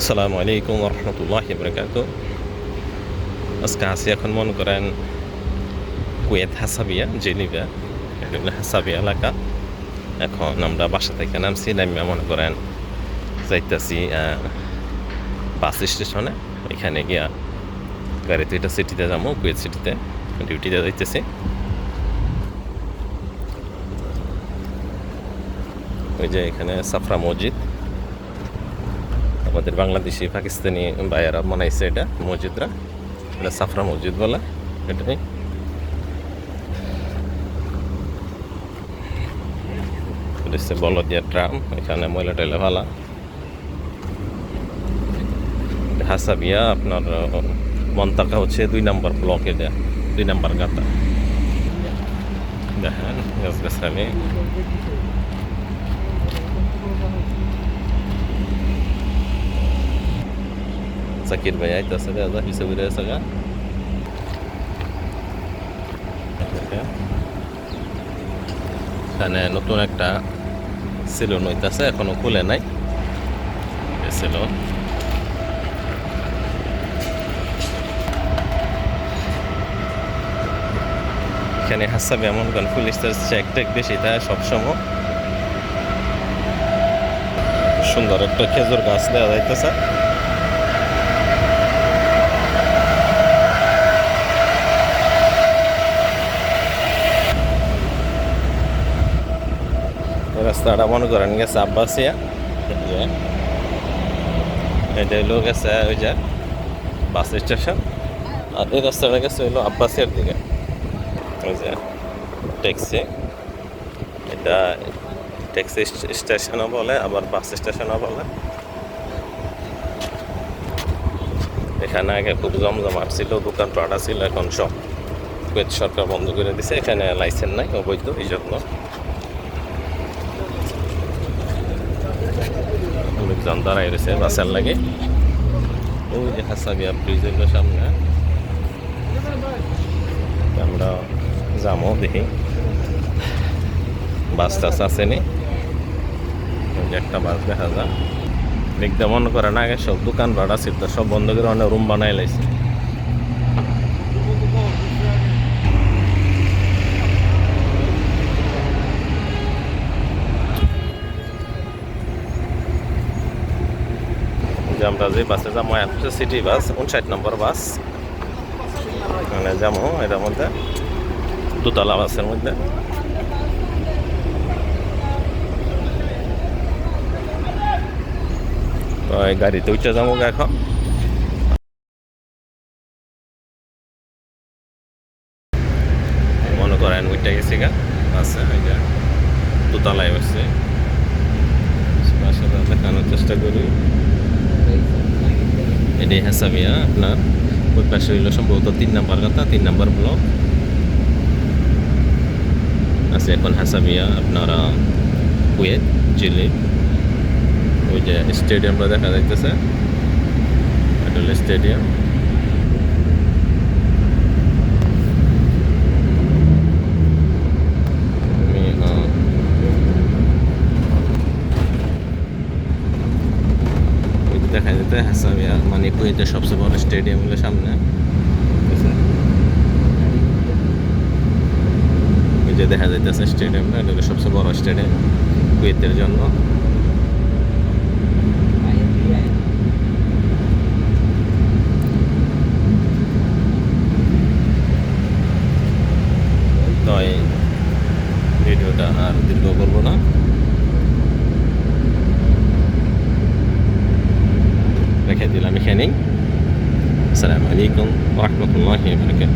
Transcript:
আসসালামু আলাইকুম রহমতুল্লাহ বরকাত আজকে আসি এখন মনে করেন কুয়েত হাসাবিয়া এটা হাসাবিয়া এলাকা। এখন আমরা বাসা থেকে নামছি, নামিয়া মনে করেন যাইতেছি বাস স্টেশনে। এখানে গিয়া গাড়িতে এটা সিটিতে যাব, কুয়েত সিটিতে ডিউটিতে যাইতেছি। ওই যে এখানে সাফরা মসজিদ। আমাদের বাংলাদেশি পাকিস্তানি ভাইয়ারা বানাইছে এটা, মসজিদরা। এটা সাফরা মসজিদ বলে এটাই এটা হচ্ছে বলদিয়া ট্রাম, এখানে ময়লা টয়লা ভালা হাসাবিয়া আপনার, মন্তাকা হচ্ছে দুই নম্বর ব্লক এটা, দুই নম্বর গাতা। দেখেন, গাছ গাছালি। Zakir ভাই আইতাছে দাদা হিসেবে রয়েছে গা এখানে নতুন একটা সেলুন হইতাছে এখনও খুলে নাই সেলুন এখানে হাসাবে এমন গান পুলিশ তার চেক টেক বেশি তাই সবসময় সুন্দর একটা খেজুর গাছ দেওয়া যাইতেছে রাস্তাটা মনে করেন গেছে আব্বাসিয়া। এটা হলো গেছে ওই যে বাস স্টেশন। আর এই রাস্তাটা গেছে হলো আব্বাসিয়ার দিকে। ওই যে ট্যাক্সি। এটা ট্যাক্সি স্টেশনও বলে, আবার বাস স্টেশনও বলে। এখানে আগে খুব জমজমাট ছিল, দোকান পাড়া ছিল, এখন সব সরকার বন্ধ করে দিছে। এখানে লাইসেন্স নাই অবৈধ এই জন্য লোকজন দাঁড়াই রয়েছে বাসের লাগে। ওই যে হাসাবিয়া ব্রিজ হইল সামনে। আমরা যাব দেখি। বাস টাস আসেনি একটা বাস দেখা যা দেখতে মনে করে না, আগে সব দোকান ভাড়া ছিল সব বন্ধ করে অনেক রুম বানাই লাইছে। যে আমরা বাসে যাব হচ্ছে সিটি বাস উনষাট নম্বর বাস মানে যাব এটার মধ্যে, দুতলা বাসের মধ্যে। তো এই গাড়িতে উঠে যাব এখন। মনে করেন উঠে গেছি গা, বাসে ওই যে দুতলায় বসছে দেখানোর চেষ্টা করি। এটাই হাসাবিয়া আপনার ওই পাশে হইল সম্ভবত তিন নাম্বার কথা তিন নাম্বার ব্লক আছে এখন হাসাবিয়া আপনার কুয়েত চিলি ওই যে স্টেডিয়ামটা দেখা যাইতেছে এটা স্টেডিয়াম দেখা হাসাবিয়া মানে কুয়েতের সবচেয়ে বড় স্টেডিয়াম হলো সামনে। যে দেখা যাইতেছে স্টেডিয়ামটা এটা সবচেয়ে বড় স্টেডিয়াম কুয়েতের জন্য তো এই ভিডিওটা আর দীর্ঘ করব না রেখে দিলাম এখানেই আসসালামু আলাইকুম রহমতুল্লাহ বরকাত